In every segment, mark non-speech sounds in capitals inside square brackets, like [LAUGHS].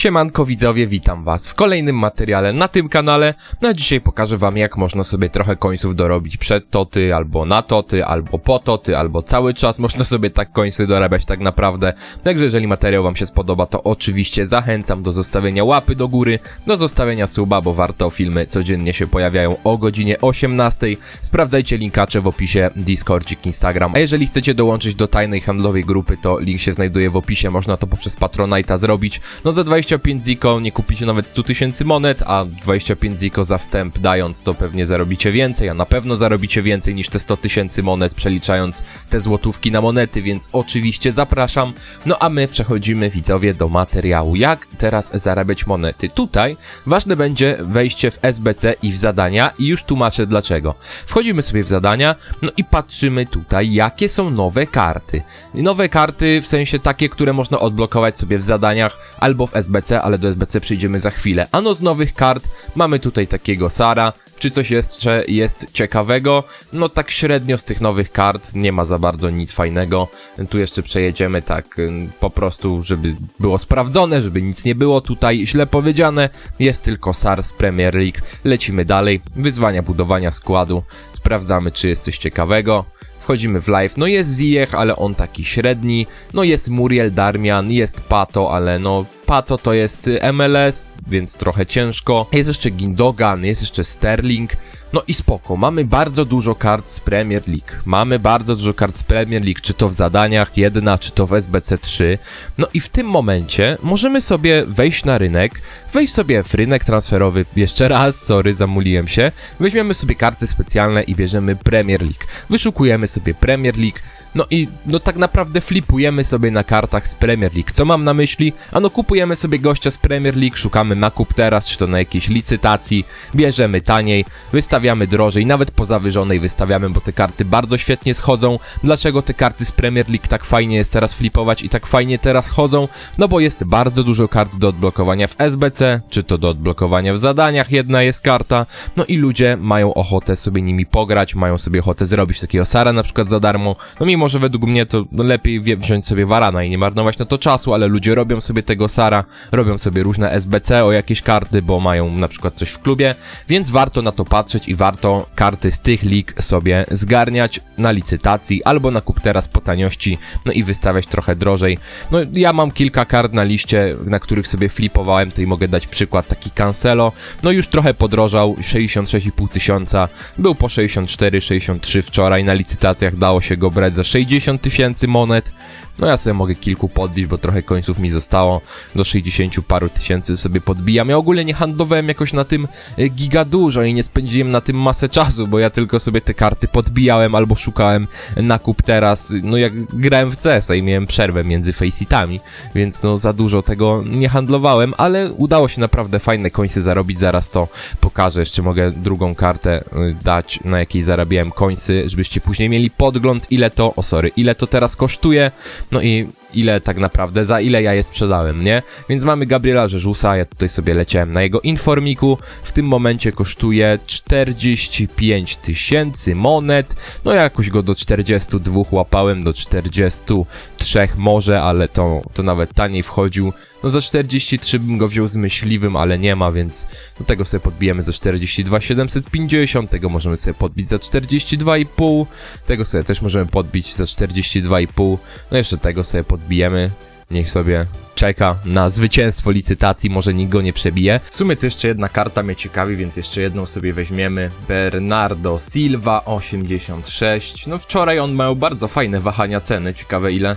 Siemanko widzowie, witam was w kolejnym materiale na tym kanale. No a dzisiaj pokażę wam jak można sobie trochę końców dorobić przed toty, albo na toty, albo po toty, albo cały czas można sobie tak końcy dorabiać tak naprawdę. Także jeżeli materiał wam się spodoba, to oczywiście zachęcam do zostawienia łapy do góry, do zostawienia suba, bo warto filmy codziennie się pojawiają o godzinie 18. Sprawdzajcie linkacze w opisie Discordzik, Instagram. A jeżeli chcecie dołączyć do tajnej handlowej grupy, to link się znajduje w opisie, można to poprzez Patronite'a zrobić. No za 25 ziko nie kupicie nawet 100 tysięcy monet, a 25 ziko za wstęp dając to pewnie zarobicie więcej, a na pewno zarobicie więcej niż te 100 tysięcy monet przeliczając te złotówki na monety, więc oczywiście zapraszam. No a my przechodzimy widzowie do materiału, jak teraz zarabiać monety. Tutaj ważne będzie wejście w SBC i w zadania i już tłumaczę dlaczego. Wchodzimy sobie w zadania, no i patrzymy tutaj, jakie są nowe karty. Nowe karty w sensie takie, które można odblokować sobie w zadaniach albo w SBC, ale do SBC przyjdziemy za chwilę. Ano z nowych kart mamy tutaj takiego Sara. Czy coś jeszcze jest ciekawego? No tak średnio z tych nowych kart nie ma za bardzo nic fajnego. Tu jeszcze przejedziemy tak po prostu, żeby było sprawdzone, żeby nic nie było tutaj źle powiedziane. Jest tylko Sar z Premier League. Lecimy dalej. Wyzwania budowania składu. Sprawdzamy czy jest coś ciekawego. Wchodzimy w live, no jest Ziyech, ale on taki średni, no jest Muriel Darmian, jest Pato, ale no Pato to jest y, MLS, więc trochę ciężko. Jest jeszcze Gindogan, jest jeszcze Sterling, no i spoko, mamy bardzo dużo kart z Premier League. Mamy bardzo dużo kart z Premier League, czy to w zadaniach jedna, czy to w SBC 3. No i w tym momencie możemy sobie wejść na rynek, wejść sobie w rynek transferowy, jeszcze raz, sorry, zamuliłem się. Weźmiemy sobie karty specjalne i bierzemy Premier League. Wyszukujemy sobie Premier League, no i no tak naprawdę flipujemy sobie na kartach z Premier League. Co mam na myśli? Ano kupujemy sobie gościa z Premier League, szukamy nakup teraz, czy to na jakiejś licytacji, bierzemy taniej, wystawiamy drożej, nawet po zawyżonej wystawiamy, bo te karty bardzo świetnie schodzą. Dlaczego te karty z Premier League tak fajnie jest teraz flipować i tak fajnie teraz chodzą? No bo jest bardzo dużo kart do odblokowania w SBC, czy to do odblokowania w zadaniach, jedna jest karta, no i ludzie mają ochotę sobie nimi pograć, mają sobie ochotę zrobić takiego Sara na przykład za darmo, no mimo, że według mnie to lepiej wziąć sobie Varana i nie marnować na to czasu, ale ludzie robią sobie tego Sara, robią sobie różne SBC o jakieś karty, bo mają na przykład coś w klubie, więc warto na to patrzeć i warto karty z tych lig sobie zgarniać na licytacji albo na kup teraz po taniości, no i wystawiać trochę drożej. No ja mam kilka kart na liście, na których sobie flipowałem, tutaj mogę dać przykład, taki Cancelo, no już trochę podrożał, 66,5 tysiąca, był po 64, 63 wczoraj, na licytacjach dało się go brać za 60 tysięcy monet, no ja sobie mogę kilku podbić, bo trochę końców mi zostało, do 60 paru tysięcy sobie podbijam. Ja ogólnie nie handlowałem jakoś na tym e, giga dużo i nie spędziłem na tym masę czasu, bo ja tylko sobie te karty podbijałem albo szukałem nakup teraz, no jak grałem w CS i miałem przerwę między faceitami, więc no za dużo tego nie handlowałem, ale udało się naprawdę fajne końce zarobić, zaraz to pokażę, jeszcze mogę drugą kartę y, dać, na jakiej zarabiałem końcy, żebyście później mieli podgląd, ile to, o sorry, ile to teraz kosztuje, no i ile tak naprawdę, za ile ja je sprzedałem, nie? Więc mamy Gabriela Rzeżusa, ja tutaj sobie leciałem na jego informiku, w tym momencie kosztuje 45 tysięcy monet, no ja jakoś go do 42 łapałem, do 43 może, ale to, to nawet taniej wchodził, no za 43 bym go wziął z myśliwym, ale nie ma, więc do tego sobie podbijemy za 42 750, tego możemy sobie podbić za 42,5, tego sobie też możemy podbić za 42,5, no jeszcze tego sobie podbijemy, niech sobie czeka na zwycięstwo licytacji, może nikt go nie przebije. W sumie to jeszcze jedna karta mnie ciekawi, więc jeszcze jedną sobie weźmiemy. Bernardo Silva 86. No wczoraj on miał bardzo fajne wahania ceny, ciekawe ile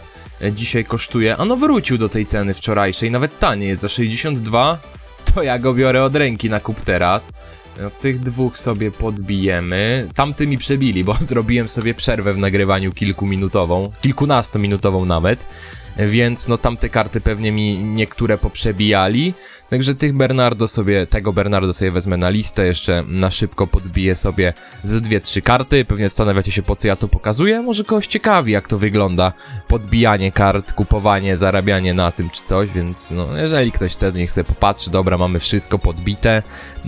dzisiaj kosztuje. A no wrócił do tej ceny wczorajszej, nawet taniej jest za 62. To ja go biorę od ręki na kup teraz. No, tych dwóch sobie podbijemy. Tamty mi przebili, bo [LAUGHS] zrobiłem sobie przerwę w nagrywaniu kilkuminutową, kilkunastominutową nawet. Więc no tamte karty pewnie mi niektóre poprzebijali. Także tych Bernardo sobie, tego Bernardo sobie wezmę na listę, jeszcze na szybko podbiję sobie ze dwie, trzy karty. Pewnie zastanawiacie się po co ja to pokazuję, może kogoś ciekawi jak to wygląda. Podbijanie kart, kupowanie, zarabianie na tym czy coś, więc no jeżeli ktoś chce, niech sobie popatrzy. Dobra, mamy wszystko podbite.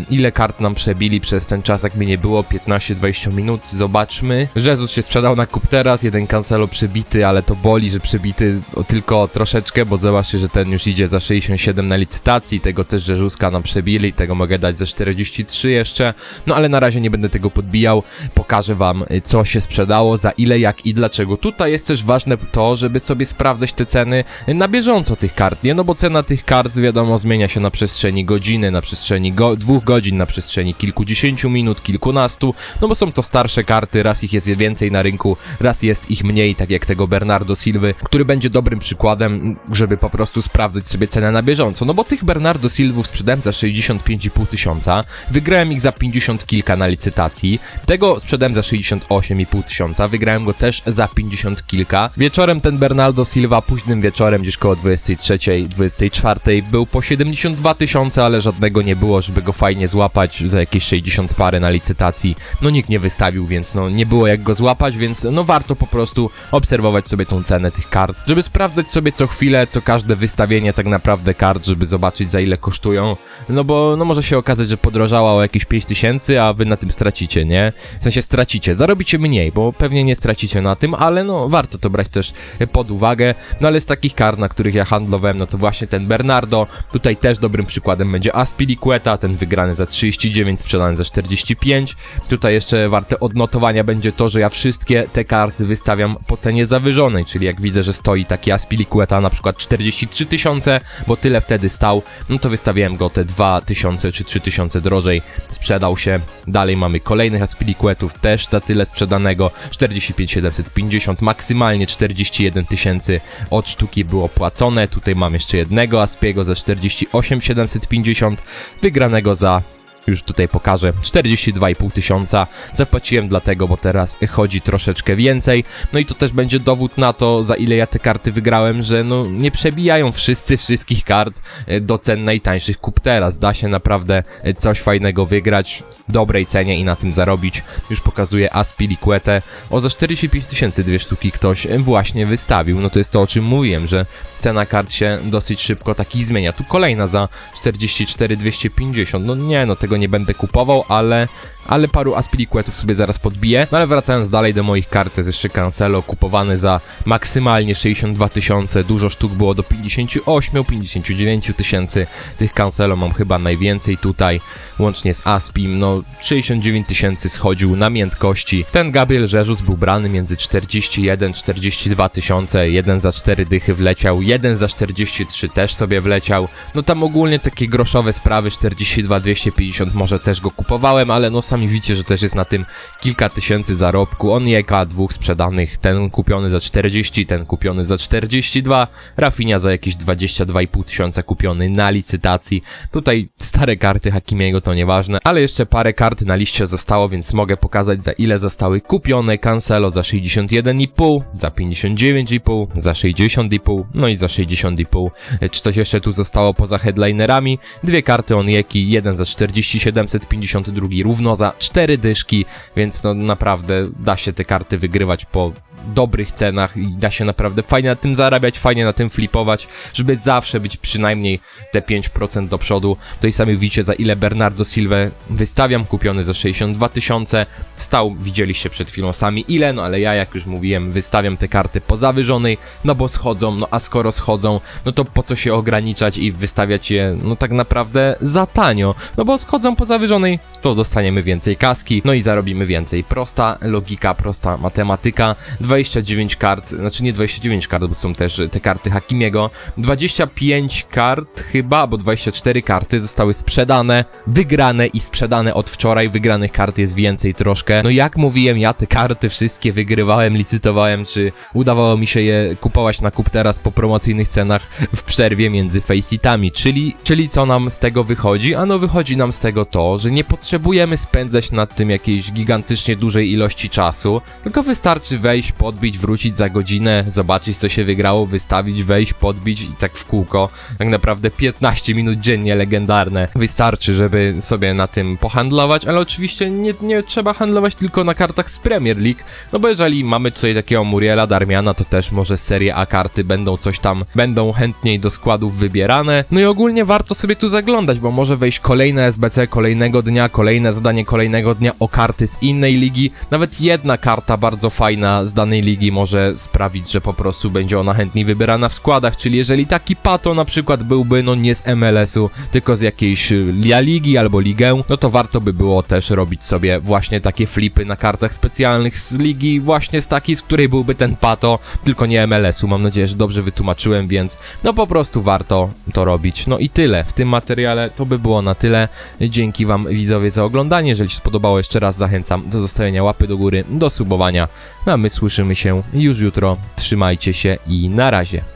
Ile kart nam przebili przez ten czas, jak mnie nie było? 15-20 minut, zobaczmy. Jezus się sprzedał na kup teraz, jeden Cancelo przebity, ale to boli, że przebity o tylko troszeczkę, bo zobaczcie, że ten już idzie za 67 na licytacji, tego też Jezuska nam przebili, tego mogę dać za 43 jeszcze, no ale na razie nie będę tego podbijał, pokażę wam y, co się sprzedało, za ile, jak i dlaczego. Tutaj jest też ważne to, żeby sobie sprawdzać te ceny y, na bieżąco tych kart, nie? No bo cena tych kart, wiadomo, zmienia się na przestrzeni godziny, na przestrzeni go dwóch godzin, na przestrzeni kilkudziesięciu minut, kilkunastu, no bo są to starsze karty, raz ich jest więcej na rynku, raz jest ich mniej, tak jak tego Bernardo Silwy, który będzie dobrym przykładem, żeby po prostu sprawdzać sobie cenę na bieżąco. No bo tych Bernardo Silvów sprzedałem za 65,5 tysiąca, wygrałem ich za 50 kilka na licytacji, tego sprzedałem za 68,5 tysiąca, wygrałem go też za 50 kilka. Wieczorem ten Bernardo Silva, późnym wieczorem, gdzieś koło 23, 24, był po 72 tysiące, ale żadnego nie było, żeby go fajnie złapać za jakieś 60 parę na licytacji. No nikt nie wystawił, więc no nie było jak go złapać, więc no warto po prostu obserwować sobie tą cenę tych kart, żeby sprawdzać sobie co chwilę, co każde wystawienie tak naprawdę kart, żeby zobaczyć za ile kosztują. No bo no może się okazać, że podrożała o jakieś 5000, a wy na tym stracicie, nie? W sensie stracicie, zarobicie mniej, bo pewnie nie stracicie na tym, ale no warto to brać też pod uwagę. No ale z takich kart, na których ja handlowałem, no to właśnie ten Bernardo, tutaj też dobrym przykładem będzie Aspilicueta, ten wygrany za 39, sprzedany za 45. Tutaj jeszcze warte odnotowania będzie to, że ja wszystkie te karty wystawiam po cenie zawyżonej, czyli jak widzę, że stoi taki Aspilicueta na przykład 43 tysiące, bo tyle wtedy stał, no to wystawiałem go te 2000 czy 3000 drożej, sprzedał się. Dalej mamy kolejnych Aspilicuetów, też za tyle sprzedanego, 45 750, maksymalnie 41 tysięcy od sztuki było płacone. Tutaj mam jeszcze jednego Aspiego za 48 750, wygranego za już tutaj pokażę, 42,5 tysiąca zapłaciłem dlatego, bo teraz chodzi troszeczkę więcej, no i to też będzie dowód na to, za ile ja te karty wygrałem, że no nie przebijają wszyscy wszystkich kart e, do cen najtańszych kup teraz, da się naprawdę e, coś fajnego wygrać w dobrej cenie i na tym zarobić, już pokazuję Aspilicuetę, o za 45 tysięcy dwie sztuki ktoś e, właśnie wystawił, no to jest to o czym mówiłem, że cena kart się dosyć szybko taki zmienia, tu kolejna za 44 250, no nie, no tego nie będę kupował, ale, ale paru Aspilicuetów sobie zaraz podbiję. No ale wracając dalej do moich kart, jest jeszcze Cancelo kupowany za maksymalnie 62 tysiące, dużo sztuk było do 58, 59 tysięcy. Tych Cancelo mam chyba najwięcej tutaj, łącznie z Aspim, no 69 tysięcy schodził na miętkości. Ten Gabriel Jesus był brany między 41, 42 tysiące, jeden za 4 dychy wleciał, jeden za 43 też sobie wleciał. No tam ogólnie takie groszowe sprawy, 42, 250 może też go kupowałem, ale no sami widzicie, że też jest na tym kilka tysięcy zarobku. On jeka dwóch sprzedanych, ten kupiony za 40, ten kupiony za 42, Rafinha za jakieś 22,5 tysiąca kupiony na licytacji. Tutaj stare karty Hakimiego to nieważne, ale jeszcze parę kart na liście zostało, więc mogę pokazać za ile zostały kupione. Cancelo za 61,5, za 59,5, za 60,5, no i za 60,5. Czy coś jeszcze tu zostało poza headlinerami? Dwie karty Onieki, jeden za 40 752 równo za 4 dyszki, więc no naprawdę da się te karty wygrywać po dobrych cenach i da się naprawdę fajnie na tym zarabiać, fajnie na tym flipować, żeby zawsze być przynajmniej te 5% do przodu. To sami widzicie za ile Bernardo Silva wystawiam, kupiony za 62 tysiące, stał, widzieliście przed chwilą sami ile, no ale ja jak już mówiłem, wystawiam te karty po zawyżonej, no bo schodzą, no a skoro schodzą, no to po co się ograniczać i wystawiać je, no tak naprawdę za tanio, no bo schodzą po zawyżonej, to dostaniemy więcej kaski, no i zarobimy więcej. Prosta logika, prosta matematyka, 29 kart, znaczy nie 29 kart, bo są też te karty Hakimiego, 25 kart chyba, bo 24 karty zostały sprzedane, wygrane i sprzedane od wczoraj, wygranych kart jest więcej troszkę. No jak mówiłem, ja te karty wszystkie wygrywałem, licytowałem, czy udawało mi się je kupować na kup teraz po promocyjnych cenach w przerwie między faceitami, czyli, czyli co nam z tego wychodzi? Ano wychodzi nam z tego to, że nie potrzebujemy spędzać nad tym jakiejś gigantycznie dużej ilości czasu, tylko wystarczy wejść po podbić, wrócić za godzinę, zobaczyć co się wygrało, wystawić, wejść, podbić i tak w kółko. Tak naprawdę 15 minut dziennie legendarne. Wystarczy, żeby sobie na tym pohandlować, ale oczywiście nie, nie trzeba handlować tylko na kartach z Premier League, no bo jeżeli mamy tutaj takiego Muriela Darmiana, to też może serie A karty będą coś tam, będą chętniej do składów wybierane. No i ogólnie warto sobie tu zaglądać, bo może wejść kolejne SBC kolejnego dnia, kolejne zadanie kolejnego dnia o karty z innej ligi. Nawet jedna karta bardzo fajna z danej ligi może sprawić, że po prostu będzie ona chętniej wybierana w składach, czyli jeżeli taki pato na przykład byłby no nie z MLS-u, tylko z jakiejś y, La Ligi albo Ligę, no to warto by było też robić sobie właśnie takie flipy na kartach specjalnych z ligi, właśnie z takiej, z której byłby ten pato, tylko nie MLS-u. Mam nadzieję, że dobrze wytłumaczyłem, więc no po prostu warto to robić. No i tyle. W tym materiale to by było na tyle. Dzięki Wam widzowie za oglądanie. Jeżeli się spodobało, jeszcze raz zachęcam do zostawienia łapy do góry, do subowania. No a my słyszymy się już jutro. Trzymajcie się i na razie.